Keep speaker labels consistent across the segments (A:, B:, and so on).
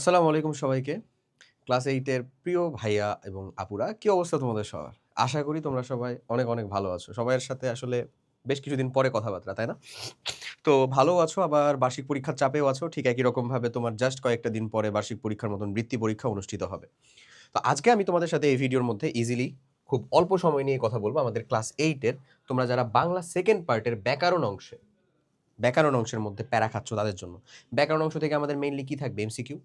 A: আসসালামু আলাইকুম সবাইকে। ক্লাস এইটের প্রিয় ভাইয়া এবং আপুরা, কি অবস্থা তোমাদের সবার? আশা করি তোমরা সবাই অনেক অনেক ভালো আছো। সবাইয়ের সাথে আসলে বেশ কিছুদিন পরে কথাবার্তা, তাই না? তো ভালো আছো, আবার বার্ষিক পরীক্ষার চাপেও আছো, ঠিক একই রকমভাবে তোমার জাস্ট কয়েকটা দিন পরে বার্ষিক পরীক্ষার মতন বৃত্তি পরীক্ষা অনুষ্ঠিত হবে। তো আজকে আমি তোমাদের সাথে এই ভিডিওর মধ্যে ইজিলি খুব অল্প সময় নিয়ে কথা বলব আমাদের ক্লাস এইটের তোমরা যারা বাংলা সেকেন্ড পার্টের ব্যাকরণ অংশে ব্যাকরণ অংশের মধ্যে প্যারা খাচ্ছ তাদের জন্য। ব্যাকরণ অংশ থেকে আমাদের মেইনলি কি থাকবে? এমসিকিউ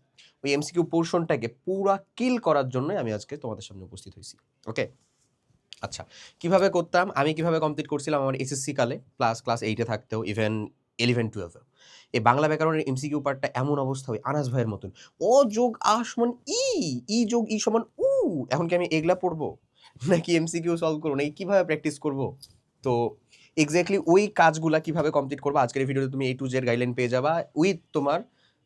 A: ওই এমসিকিউ পোর্শনটাকে পুরা কিল করার জন্য আমি আজকে তোমাদের সামনে উপস্থিত হয়েছি। ওকে আচ্ছা কীভাবে করতাম? আমি কীভাবে কমপ্লিট করছিলাম আমার এসএসসি কালে? প্লাস ক্লাস এইটে থাকতেও ইভেন ইলেভেন টুয়েলভে এই বাংলা ব্যাকরণের এমসিকিউ পার্টটা এমন অবস্থা হয়, আনাস ভাইয়ের মতন। ও যোগ আ সমান ই ই যোগ ই সমান উ। এখন কি আমি এগুলা পড়ব? নাকি এমসিকিউ সলভ করব? নাকি কীভাবে প্র্যাকটিস করব? তো এক্স্যাক্টলি ওই কাজগুলো কীভাবে কমপ্লিট করব? আজকের ভিডিওতে তুমি এই টু জেড গাইডলাইন পেয়ে যাবা উইথ তোমার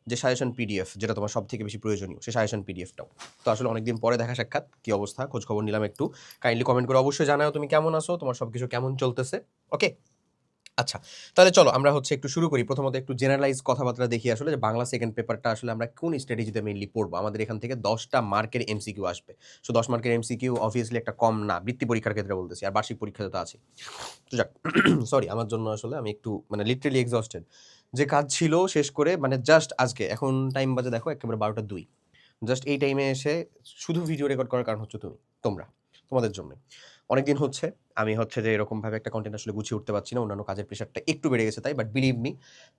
A: যে সাজেশন পিডিএফ যেটা তোমার সব থেকে বেশি প্রয়োজনীয়, সেই সাজেশন পিডিএফটাও তো আসলে অনেকদিন পরে দেখা সাক্ষাৎ, কী অবস্থা? খোঁজ খবর নিলাম একটু। কাইন্ডলি কমেন্ট করে অবশ্যই জানাও তুমি কেমন আছো, তোমার সব কিছু কেমন চলতেছে? ওকে আচ্ছা তাহলে চলো আমরা হচ্ছে একটু শুরু করি। প্রথমত একটু জেনারেলাইজ কথাবার্তা দেখি আসলে যে বাংলা সেকেন্ড পেপারটা আসলে আমরা কোন স্ট্র্যাটেজিতে মেইনলি পড়ব? আমাদের এখান থেকে দশটা মার্কের এমসিকিউ আসবে। সো দশ মার্কের এমসিকিউ অবভিয়াসলি একটা কম না, বৃত্তি পরীক্ষার ক্ষেত্রে বলতেছি, আর বার্ষিক পরীক্ষাতে তো আছে তো যাক সরি আমার জন্য আসলে আমি একটু মানে লিটারেলি এক্সস্টেড যে কাজ ছিল শেষ করে মানে জাস্ট আজকে, এখন টাইম বাজে দেখো একেবারে বারোটা দুই। জাস্ট এই টাইমে এসে শুধু ভিডিও রেকর্ড করার কারণ হচ্ছে তুমি, তোমরা, তোমাদের জন্য অনেকদিন হচ্ছে, আমি হচ্ছে যে এরকমভাবে একটা কন্টেন্ট আসলে গুছিয়ে উঠতে পারছি না, অন্যান্য কাজের প্রেশারটা একটু বেড়ে গেছে তাই বাট বিলিভ মি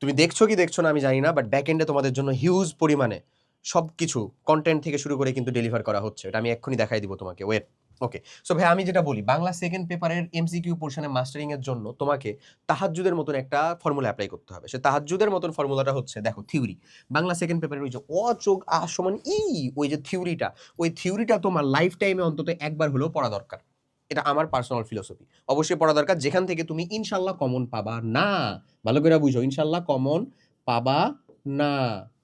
A: তুমি দেখছ কি দেখছ না আমি জানি না বাট ব্যাক এন্ডে তোমাদের জন্য হিউজ পরিমাণে সব কিছু কন্টেন্ট থেকে শুরু করে কিন্তু ডেলিভার করা হচ্ছে। এটা আমি এক্ষুনি দেখাই দিব তোমাকে ওয়েট ওকে সো ভাই, আমি যেটা বলি, বাংলা সেকেন্ড পেপারের এমসিকিউ পোর্শনে মাস্টারিং এর জন্য তোমাকে তাহাজ্জুদের মতন একটা ফর্মুলা অ্যাপ্লাই করতে হবে। সে তাহাজ্জুদের মতন ফর্মুলাটা হচ্ছে, দেখো থিওরি বাংলা সেকেন্ড পেপারের ওই যে অ যোগ আ সমান, ই, ওই যে থিওরিটা ওই থিওরিটা তোমার লাইফ টাইমে অন্তত একবার হলেও পড়া দরকার। এটা আমার পার্সোনাল ফিলোসফি অবশ্যই পড়া দরকার। যেখান থেকে তুমি ইনশাল্লাহ কমন পাবা না। ভালো করে বুঝো, ইনশাল্লাহ কমন পাবা না।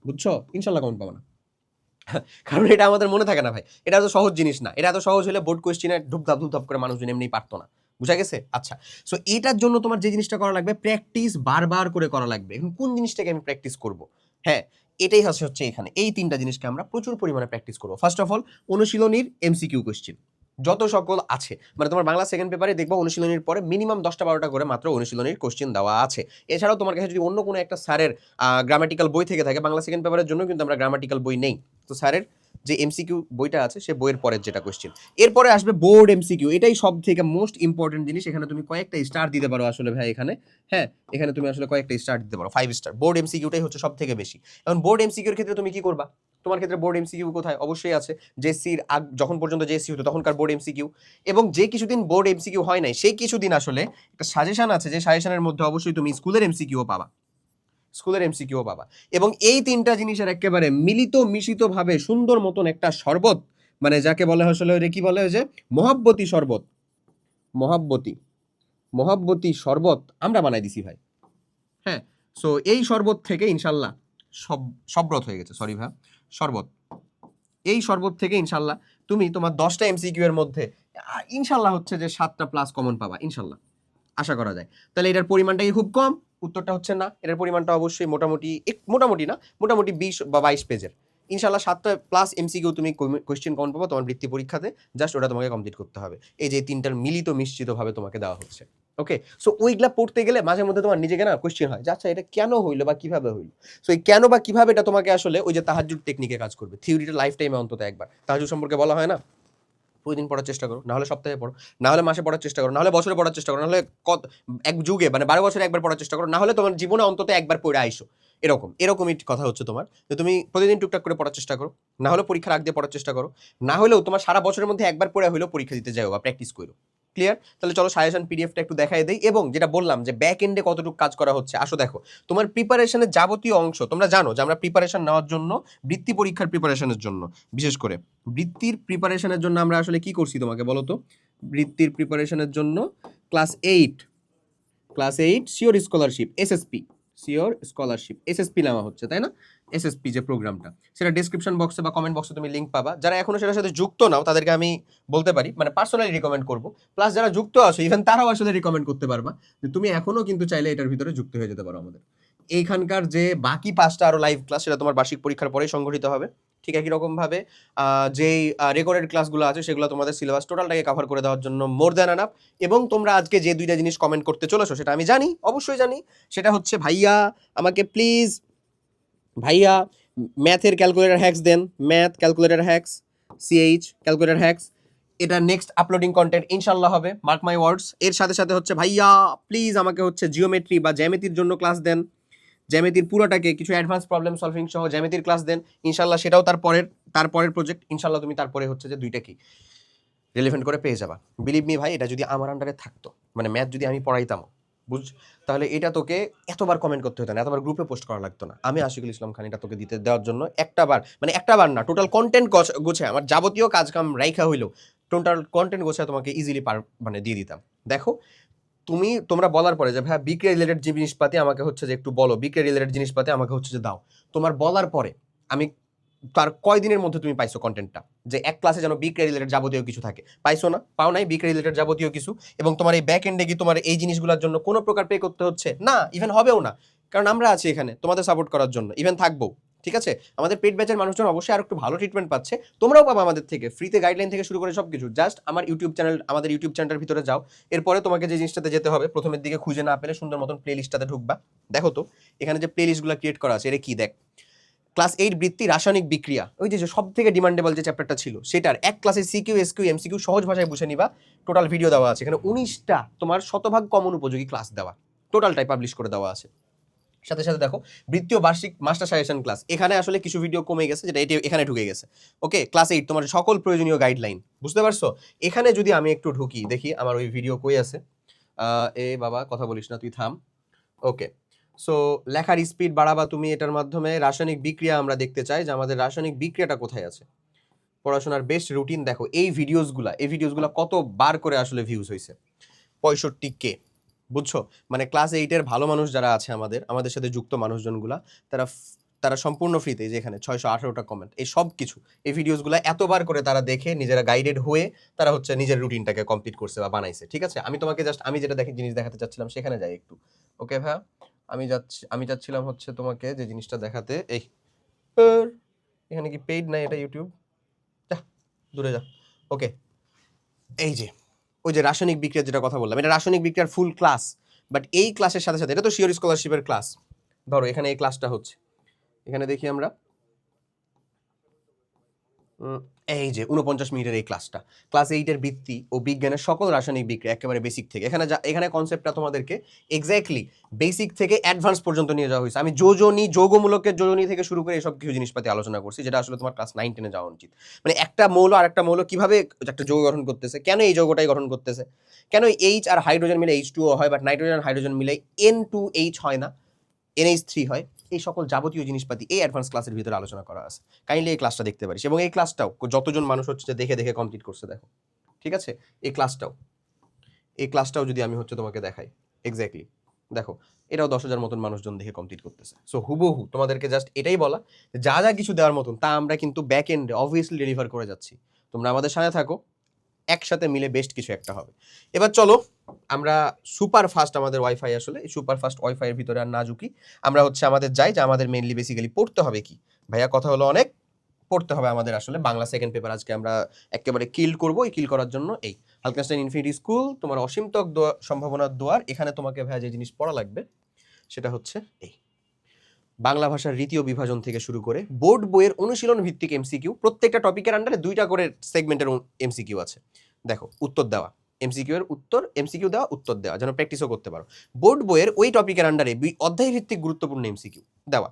A: বুঝছ? ইনশাল্লাহ কমন পাবা না। কারণ এটা আমাদের মনে থাকে না ভাই। এটা তো সহজ জিনিস না। এটা এত সহজ হলে বোর্ড কোয়েশ্চেনে ধুপধাপ ধুপধাপ করে মানুষজন এমনি পারতো না। বুঝা গেছে? আচ্ছা। সো এটার জন্য তোমার যে জিনিসটা করা লাগবে প্র্যাকটিস বারবার করে করা লাগবে। এখন কোন জিনিসটাকে আমি প্র্যাকটিস করব? হ্যাঁ এটাই হচ্ছে হচ্ছে এখানে। এই তিনটা জিনিসকে আমরা প্রচুর পরিমাণে প্র্যাকটিস করব। ফার্স্ট অফ অল অনুশীলনীর এমসিকিউ কোয়েশ্চেন যত সকল আছে মানে তোমার বাংলা সেকেন্ড পেপারে দেখব অনুশীলনীর পরে মিনিমাম দশটা বারোটা করে মাত্র অনুশীলনীর কোশ্চেন দেওয়া আছে। এছাড়াও তোমার কাছে যদি অন্য কোনো একটা স্যারের গ্রামাটিক্যাল বই থেকে থাকে, বাংলা সেকেন্ড পেপারের জন্য কিন্তু আমরা গ্রামাটিক্যাল বই নেই। তো স্যারের যে এমসিকিউ বইটা আছে, সে বইয়ের পরের যেটা কোশ্চেন এরপরে আসবে বোর্ড এমসিকিউ এটাই সব থেকে মোস্ট ইম্পর্টেন্ট জিনিস। এখানে তুমি কয়েকটা স্টার দিতে পারো আসলে ভাই এখানে। হ্যাঁ এখানে তুমি আসলে কয়েকটা স্টার দিতে পারো ফাইভ স্টার বোর্ড এমসিকিউটাই হচ্ছে সব থেকে বেশি। এখন বোর্ড এমসিকিউর ক্ষেত্রে তুমি কি করবা? তোমার ক্ষেত্রে বোর্ড এমসিকিউ কোথায়? অবশ্যই আছে। জেসির আগ, যখন পর্যন্ত জেসি হতো, তখনকার বোর্ড এমসিকিউ এবং যে কিছুদিন বোর্ড এমসিকিউ হয় নাই, সেই কিছুদিন আসলে একটা সাজেশন আছে যে সাজেশনের মধ্যে অবশ্যই তুমি স্কুলের এমসিকিউ পাবা। স্কুলের এমসিকিউ পাবা। এবং এই তিনটা জিনিসের একেবারে মিলিত মিশ্রিতভাবে সুন্দর মতন একটা শরবত মানে যাকে বলে আসলে ওটা কি বলে যে, মহাব্বতী শরবত। মহাব্বতী। মহাব্বতী শরবত আমরা বানাই দিছি ভাই। হ্যাঁ সো এই শরবত থেকে ইনশাল্লাহ সব সব্রত হয়ে গেছে। সরি ভাই। শরবত। এই শরবত থেকে ইনশাল্লাহ তুমি তোমার দশটা এমসিকিউ এর মধ্যে, ইনশাল্লাহ হচ্ছে যে সাতটা প্লাস কমন পাবা, ইনশাল্লাহ। আশা করা যায়। তাহলে এটার পরিমাণটা কি খুব কম? উত্তরটা হচ্ছে না। এটার পরিমাণটা অবশ্যই মোটামুটি এক, মোটামুটি না, মোটামুটি বিশ বা বাইশ পেজের। ইনশাল্লাহ সাতটা প্লাস এমসিকিউ তুমি কোয়েশ্চেন কমন পাবো তোমার বৃত্তি পরীক্ষাতে জাস্ট ওটা তোমাকে কমপ্লিট করতে হবে। এই যে তিনটার মিলিত মিশ্রিতভাবে তোমাকে দেওয়া হচ্ছে। ওকে সো ওইগুলা পড়তে গেলে মাঝে মধ্যে তোমার নিজেকে না কোয়েশ্চেন হয় যে আচ্ছা এটা কেন হইল বা কীভাবে হইল? সো এই কেন বা কীভাবে এটা তোমাকে আসলে ওই যে তাহাজুর টেকনিকে কাজ করবে? থিওরিটা লাইফ টাইমে অন্তত একবার। তাহাজুর সম্পর্কে বলা হয় না? প্রতিদিন পড়ার চেষ্টা করো না হলে সপ্তাহে পড়ো না হলে মাসে পড়ার চেষ্টা করো না হলে বছরে পড়ার চেষ্টা করো না হলে কত, এক যুগে মানে বারো বছরে একবার পড়ার চেষ্টা করো না হলে তোমার জীবনে অন্তত একবার পড়ে আইসো। এরকম, এরকমই কথা হচ্ছে তোমার। যে তুমি প্রতিদিন টুকটাক করে পড়ার চেষ্টা করো না হলে পরীক্ষার আগ দিয়ে পড়ার চেষ্টা করো, না হলেও তোমার সারা বছরের মধ্যে একবার পড়ে হলেও পরীক্ষা দিতে যাও বা প্র্যাকটিস করো। ক্লিয়ার তাহলে চলো সাজেশন পিডিএফটা একটু দেখাই দেই। এবং যেটা বললাম যে ব্যাক এন্ডে কতটুকু কাজ করা হচ্ছে, আসো দেখো। তোমার প্রিপারেশনের যাবতীয় অংশ, তোমরা জানো যে আমরা প্রিপারেশন নেওয়ার জন্য, বৃত্তি পরীক্ষার প্রিপারেশনের জন্য। বিশেষ করে, বৃত্তির প্রিপারেশনের জন্য আমরা আসলে কি করছি তোমাকে বলো তো? বৃত্তির প্রিপারেশনের জন্য class eight class eight sure scholarship SSP sure scholarship SSP নেওয়া হচ্ছে, তাই না? এসএসপি যে প্রোগ্রামটা সেটা ডিসক্রিপশন বক্সে বা কমেন্ট বক্সে তুমি লিঙ্ক পাবা। যারা এখনও সেটার সাথে যুক্ত নাও, তাদেরকে আমি বলতে পারি মানে পার্সোনালি রিকমেন্ড করব। প্লাস যারা যুক্ত আছো ইভেন তারাও আসলে রিকমেন্ড করতে পারবা যে তুমি এখনও কিন্তু চাইলে এটার ভিতরে যুক্ত হয়ে যেতে পারো আমাদের। এইখানকার যে বাকি পাঁচটা আরও লাইভ ক্লাস সেটা তোমার বার্ষিক পরীক্ষার পরেই সংগঠিত হবে। ঠিক একই রকমভাবে যেই রেকর্ডেড ক্লাসগুলো আছে, সেগুলো তোমাদের সিলেবাস টোটালটাকে কভার করে দেওয়ার জন্য মোর দ্যান আনাপ এবং তোমরা আজকে যে দুইটা জিনিস কমেন্ট করতে চলেছো, সেটা আমি জানি, অবশ্যই জানি। সেটা হচ্ছে, ভাইয়া, আমাকে প্লিজ ভাইয়া ম্যাথের ক্যালকুলেটর হ্যাক্স দেন। Math calculator hacks CH calculator hacks এটা নেক্সট আপলোডিং কন্টেন্ট ইনশাল্লাহ হবে। মার্ক মাই ওয়ার্ডস এর সাথে সাথে হচ্ছে, ভাইয়া প্লিজ আমাকে হচ্ছে জিওমেট্রি বা জ্যামিতির জন্য ক্লাস দেন। জ্যামিতির পুরোটাকে কিছু অ্যাডভান্স প্রবলেম সলভিং সহ জ্যামিতির ক্লাস দেন। ইনশাল্লাহ সেটাও তার পরের তার পরের প্রজেক্ট ইনশাল্লাহ তুমি তারপরে হচ্ছে যে দুইটা কি রিলেভেন্ট করে পেয়ে যাবা। বিলিভ মি ভাই, এটা যদি আমার আন্ডারে থাকতো মানে ম্যাথ যদি আমি পড়াইতাম বুঝ, তাহলে এটা তোকে এতবার কমেন্ট করতে হতো না, এতবার গ্রুপে পোস্ট করা লাগতো না। আমি আশিকুল ইসলাম খান এটা তোকে দিতে দেওয়ার জন্য একটা বার মানে একটা বার না টোটাল কন্টেন্ট গোছে আমার যাবতীয় কাজকাম রাইখা হইল টোটাল কন্টেন্ট গোছায় তোমাকে ইজিলি পার মানে দিয়ে দিতাম। দেখো, তুমি, তোমরা বলার পরে যে ভাই বিক্রি রিলেটেড জিনিসপাতি আমাকে হচ্ছে যে একটু বলো বিক্রি রিলেটেড জিনিসপাতি আমাকে হচ্ছে যে দাও। তোমার বলার পরে আমি তার কয় দিনের মধ্যে তুমি পাইছো কন্টেন্টটা যে এক ক্লাসে যেন বিক্রি রিলেটেড যাবতীয় কিছু থাকে। পাইছো না? পাও নাই বিক্রি রিলেটেড যাবতীয় কিছু? এবং তোমার এই ব্যাক এন্ডে কি তোমার এই জিনিসগুলোর জন্য কোনো প্রকার পে করতে হচ্ছে? না ইভেন হবেও না। কারণ আমরা আছি এখানে, তোমাদের সাপোর্ট করার জন্য। ইভেন থাকব, ঠিক আছে? আমাদের পেট ব্যাচের মানুষজন অবশ্যই আর একটু ভালো ট্রিটমেন্ট পাচ্ছে। তোমরাও পাবো আমাদের থেকে ফ্রিতে গাইডলাইন থেকে শুরু করে সব কিছু জাস্ট আমার ইউটিউব চ্যানেল আমাদের ইউটিউব চ্যানেলের ভিতরে যাও। এরপরে তোমাকে যে জিনিসটাতে যেতে হবে, প্রথমের দিকে খুঁজে না পেলে সুন্দর মতন প্লে লিস্টটাতে ঢুকবা। দেখো তো, এখানে যে প্লে লিস্টগুলো ক্রিয়েট করা আছে এটা কি দেখ? ক্লাস এইট বৃত্তি রাসায়নিক বিক্রিয়া। ওই যে সব থেকে ডিমান্ডেবল যে চ্যাপ্টারটা ছিল, সেটার এক ক্লাসে সিকিউ এসকিউ এমসিকিউ সহজ ভাষায় বুঝে নিবা। টোটাল ভিডিও দেওয়া আছে। এখানে উনিশটা তোমার শতভাগ কমন উপযোগী ক্লাস দেওয়া। টোটালটাই পাবলিশ করে দেওয়া আছে। সাথে সাথে দেখো বৃত্তীয় বার্ষিক মাস্টার সাজেশন ক্লাস এখানে আসলে কিছু ভিডিও কমে গেছে, যেটা এটি এখানে ঢুকে গেছে। ওকে ক্লাস এইট তোমার সকল প্রয়োজনীয় গাইডলাইন বুঝতে পারছ? এখানে যদি আমি একটু ঢুকি, দেখি আমার ওই ভিডিও কই আছে। এ বাবা, কথা বলিস না, তুই থাম। ওকে সো লেখার স্পিড বাড়াবা তুমি এটার মাধ্যমে রাসায়নিক বিক্রিয়া আমরা দেখতে চাই যে আমাদের রাসায়নিক বিক্রিয়াটা কোথায় আছে। পড়াশোনার বেস্ট রুটিন দেখো, এই ভিডিওসগুলা এই ভিডিওসগুলা কত বার করে আসলে ভিউজ হয়েছে পঁয়ষট্টি কে, বুঝছ? মানে ক্লাস এইটের ভালো মানুষ যারা আছে আমাদের আমাদের সাথে যুক্ত মানুষজনগুলা, তারা তারা সম্পূর্ণ ফ্রিতে যে এখানে ছয়শো আঠারোটা কমেন্ট এই সব কিছু, এই ভিডিওসগুলো এতবার করে তারা দেখে নিজেরা গাইডেড হয়ে তারা হচ্ছে নিজের রুটিনটাকে কমপ্লিট করছে বা বানাইছে, ঠিক আছে? আমি তোমাকে জাস্ট আমি যেটা দেখে, জিনিস দেখাতে চাচ্ছিলাম সেখানে যাই একটু ওকে ভাইয়া? আমি যাচ্ছি, আমি যাচ্ছিলাম হচ্ছে তোমাকে যে জিনিসটা দেখাতে। এই, এখানে কি পেইড নাই এটা ইউটিউব যা, দূরে যা। ওকে এই যে, ওই যে রাসায়নিক বিক্রিয়ার যেটা কথা বললাম, এটা রাসায়নিক বিক্রিয়ার ফুল ক্লাস বাট এই ক্লাসের সাথে সাথে, এটা তো শিওর স্কলারশিপের ক্লাস ধরো, এখানে এই ক্লাসটা হচ্ছে। এখানে দেখি আমরা। এই যে উনপঞ্চাশ মিনিটের এই ক্লাসটা ক্লাস এইটের ভিত্তি ও বিজ্ঞানের সকল রাসায়নিক বিক্রিয়া একেবারে বেসিক থেকে। এখানে যা, এখানে কনসেপ্টটা তোমাদেরকে এক্স্যাক্টলি বেসিক থেকে অ্যাডভান্স পর্যন্ত নিয়ে যাওয়া হয়েছে। আমি যোজনী, যৌগমূলকের যোজনী থেকে শুরু করে এসব কিছু জিনিসপাতি আলোচনা করছি, যেটা আসলে তোমার ক্লাস নাইন টেনে যাওয়া উচিত। মানে একটা মৌল আর একটা মৌল কীভাবে একটা যৌগ গঠন করতেছে, কেন এই যৌগটাই গঠন করতেছে, কেন এইচ আর হাইড্রোজেন মিলে এইচ টু হয় বাট নাইট্রোজেন হাইড্রোজেন মিলে এন টু এইচ হয় না এনএইচ থ্রি হয়। এই সকল যাবতীয় জিনিসপাতি এই অ্যাডভান্স ক্লাসের ভিতরে আলোচনা করা আছে। কাইন্ডলি এই ক্লাসটা দেখতে পারিস এবং এই ক্লাসটাও যতজন মানুষ হচ্ছে দেখে দেখে কমপ্লিট করছে, দেখো। ঠিক আছে? এই ক্লাসটাও এই ক্লাসটাও যদি আমি হচ্ছে তোমাকে দেখাই। এক্স্যাক্টলি দেখো, এটাও দশ হাজার মতন মানুষজন দেখে কমপ্লিট করতেছে। সো হুবহু, তোমাদেরকে জাস্ট এটাই বলা যা যা কিছু দেওয়ার মতন, তা আমরা কিন্তু ব্যাক এন্ডে অবভিয়াসলি ডেলিভার করে যাচ্ছি। তোমরা আমাদের সাথে থাকো, একসাথে মিলে বেস্ট কিছু একটা হবে। এবার চলো আমরা সুপার ফাস্ট আমাদের ওয়াইফাই আসলে সুপার ফাস্ট ওয়াইফাই এর ভিতরে আর না ঝুঁকি। আমরা হচ্ছে আমাদের যাই, যে আমাদের মেইনলি বেসিক্যালি পড়তে হবে কি? ভাইয়া, কথা হলো অনেক, পড়তে হবে আমাদের আসলে। বাংলা সেকেন্ড পেপার আজকে আমরা একেবারে কিল করব, এই কিল করার জন্য এই। হালকাস্টাইন ইনফিনিটি স্কুল তোমার অসীমতক দোয়া- সম্ভাবনার দোয়ার, এখানে তোমাকে ভাইয়া যে জিনিস পড়া লাগবে, সেটা হচ্ছে এই। বাংলা ভাষার রীতি ও বিভাজন থেকে শুরু করে বোর্ড বইয়ের অনুশীলন ভিত্তিক এমসিকিউ প্রত্যেকটা টপিকের আন্ডারে দুইটা করে সেগমেন্টের এমসিকিউ আছে। দেখো, উত্তর দেওয়া। এমসিকিউ এর উত্তর এমসিকিউ দেওয়া, উত্তর দেওয়া, যেন প্র্যাকটিসও করতে পারো। বোর্ড বইয়ের ওই টপিকের আন্ডারে অধ্যায় ভিত্তিক গুরুত্বপূর্ণ এমসিকিউ দেওয়া।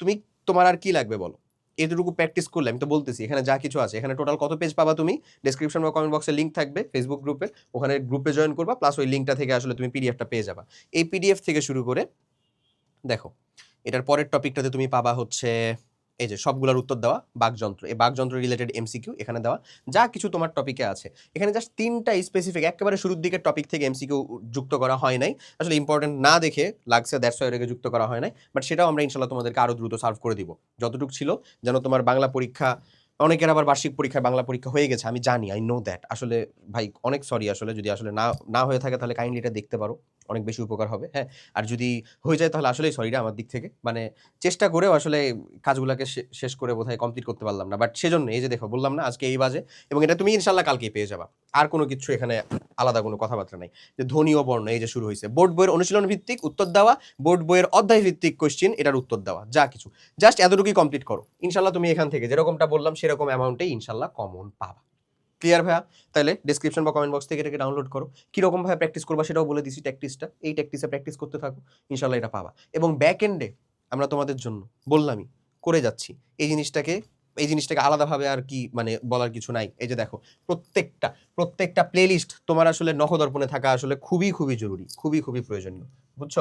A: তুমি, তোমার আর কি লাগবে বলো? এতটুকু প্র্যাকটিস করলে, আমি তো বলতেছি, এখানে যা কিছু আছে, এখানে টোটাল কত পেজ পাবা তুমি? ডেসক্রিপশন বা কমেন্ট বক্সে লিঙ্ক থাকবে ফেসবুক গ্রুপে ওখানে গ্রুপে জয়েন করবা প্লাস ওই লিঙ্কটা থেকে আসলে তুমি পিডিএফটা পেয়ে যাবা। এই পিডিএফ থেকে শুরু করে, দেখো, এটার পরের টপিকটাতে তুমি পাবা হচ্ছে এই যে সবগুলোর উত্তর দেওয়া বাকযন্ত্র, এই বাকযন্ত্র রিলেটেড এমসিকিউ এখানে দেওয়া। যা কিছু তোমার টপিকে আছে। এখানে জাস্ট তিনটা স্পেসিফিক একেবারে শুরুর দিকে টপিক থেকে এমসিকিউ যুক্ত করা হয় নাই। আসলে ইম্পর্টেন্ট না দেখে লাগছে দেড়শো ওয়াই যুক্ত করা হয় নাই। বাট সেটাও আমরা ইনশাল্লাহ তোমাদেরকে আরও দ্রুত সার্ভ করে দিব। যতটুকু ছিল, যেন তোমার বাংলা পরীক্ষা অনেকের আবার বার্ষিক পরীক্ষা বাংলা পরীক্ষা হয়ে গেছে, আমি জানি আই নো দ্যাট আসলে ভাই, অনেক সরি আসলে, যদি আসলে না না হয়ে থাকে তাহলে কাইন্ডলি এটা দেখতে পারো, অনেক বেশি উপকার হবে হ্যাঁ? আর যদি হয়ে যায় তাহলে আসলেই সরিটা আমার দিক থেকে মানে চেষ্টা করেও আসলে কাজগুলোকে শেষ করে বোধহয় কমপ্লিট করতে পারলাম না বাট সেজন্য এই যে দেখো, বললাম না আজকে এই বাজে, এবং এটা তুমি ইনশাল্লাহ কালকে পেয়ে যাবা। আর কোনো কিছু এখানে আলাদা কোনো কথাবার্তা নাই। যে ধ্বনি বর্ণ, এই যে শুরু হয়েছে। বোর্ড বইয়ের অনুশীলন ভিত্তিক উত্তর দেওয়া, বোর্ড বইয়ের অধ্যায় ভিত্তিক কোশ্চেন এটার উত্তর দেওয়া, যা কিছু। জাস্ট এতটুকুই কমপ্লিট করো। ইনশাল্লাহ তুমি এখান থেকে যেরকমটা বললাম, সেরকম অ্যামাউন্টেই ইনশাল্লাহ কমন পাবা। ক্লিয়ার ভাইয়া? তাহলে ডিসক্রিপশন বা কমেন্ট বক্স থেকে এটাকে ডাউনলোড করো। কীরকম ভাবে প্র্যাকটিস করবা সেটাও বলে দিছি ট্যাকটিসটা এই ট্যাকটিসে প্র্যাকটিস করতে থাকো ইনশাল্লাহ এটা পাবা। এবং ব্যাক এন্ডে আমরা তোমাদের জন্য বললামই, করে যাচ্ছি। এই জিনিসটাকে এই জিনিসটাকে আলাদাভাবে আর কি মানে বলার কিছু নাই। এই যে দেখো, প্রত্যেকটা প্রত্যেকটা প্লেলিস্ট তোমার আসলে নখদর্পণে থাকা আসলে খুবই খুবই জরুরি, খুবই খুবই প্রয়োজনীয়, বুঝছ?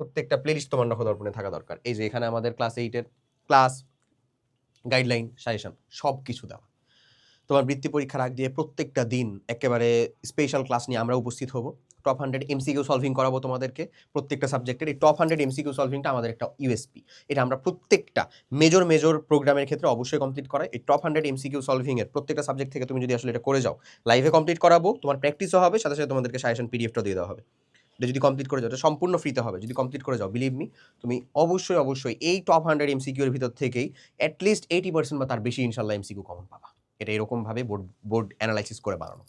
A: প্রত্যেকটা প্লেলিস্ট তোমার নখদর্পণে থাকা দরকার। এই যে এখানে আমাদের ক্লাস এইটের ক্লাস গাইডলাইন সাজেশন সব কিছু দেওয়া। তোমার বৃত্তি পরীক্ষার আগ দিয়ে প্রত্যেকটা দিন একেবারে স্পেশাল ক্লাস নিয়ে আমরা উপস্থিত হব। টপ হান্ড্রেড এমসিকিউ সলভিং করাবো তোমাদেরকে প্রত্যেকটা সাবজেক্টের এই টপ হান্ড্রেড এমসিকিউ সলভিংটা আমাদের একটা ইউএসপি এটা আমরা প্রত্যেকটা মেজর মেজর প্রোগ্রামের ক্ষেত্রে অবশ্যই কমপ্লিট করাই। এই টপ হান্ড্রেড এমসিকিউ সলভিং এর প্রত্যেকটা সাবজেক্ট থেকে তুমি যদি আসলে এটা করে যাও লাইভে কমপ্লিট করাবো, তোমার প্র্যাকটিসও হবে, সাথে সাথে তোমাদেরকে সাজেশন পিডিএফটা দিয়ে দেওয়া হবে। এটা যদি কমপ্লিট করে যাও, এটা সম্পূর্ণ ফ্রিতে হবে। যদি কমপ্লিট করে যাও বিলিভ মি তুমি অবশ্যই অবশ্যই এই টপ হান্ড্রেড এমসিকিউর ভিতর থেকেই অ্যাটলিস্ট এইটি পার্সেন্ট বা তার বেশি ইনশাল্লাহ এমসিকিউ কমন পাবা। এটা এরকমভাবে বোর্ড বোর্ড অ্যানালাইসিস করে বানানো।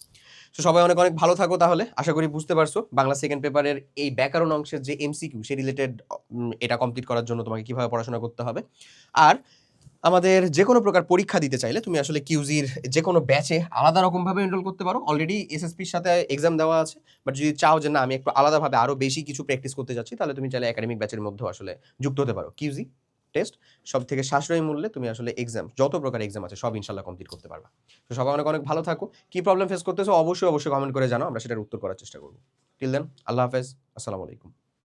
A: তো সবাই অনেক অনেক ভালো থাকো তাহলে। আশা করি বুঝতে পারছ। বাংলা সেকেন্ড পেপারের এই ব্যাকরণ অংশের যে এমসিকিউ সে রিলেটেড এটা কমপ্লিট করার জন্য তোমাকে কীভাবে পড়াশোনা করতে হবে। আর আমাদের যে কোনো প্রকার পরীক্ষা দিতে চাইলে তুমি আসলে কিউজির যে কোনো ব্যাচে আলাদা রকমভাবে এনরোল করতে পারো। অলরেডি এসএসপির সাথে এক্সাম দেওয়া আছে। বাট যদি চাও যে না, আমি একটু আলাদাভাবে আরও বেশি কিছু প্র্যাকটিস করতে যাচ্ছি, তাহলে তুমি চাইলে একাডেমিক ব্যাচের মধ্যেও আসলে যুক্ত হতে পারো। কিউজি টেস্ট সব থেকে সাশ্রয়ী মূল্যে তুমি আসলে এক্সাম যত প্রকার এক্সাম আছে, সব ইনশাল্লাহ কমপ্লিট করতে পারবা। তো সবাই অনেক অনেক ভালো থাকো। কি প্রবলেম ফেস করতেছো, অবশ্যই অবশ্যই কমেন্ট করে জানো আমরা সেটার উত্তর করার চেষ্টা করব। টিল দেন আল্লাহ হাফেজ, আসসালামু আলাইকুম।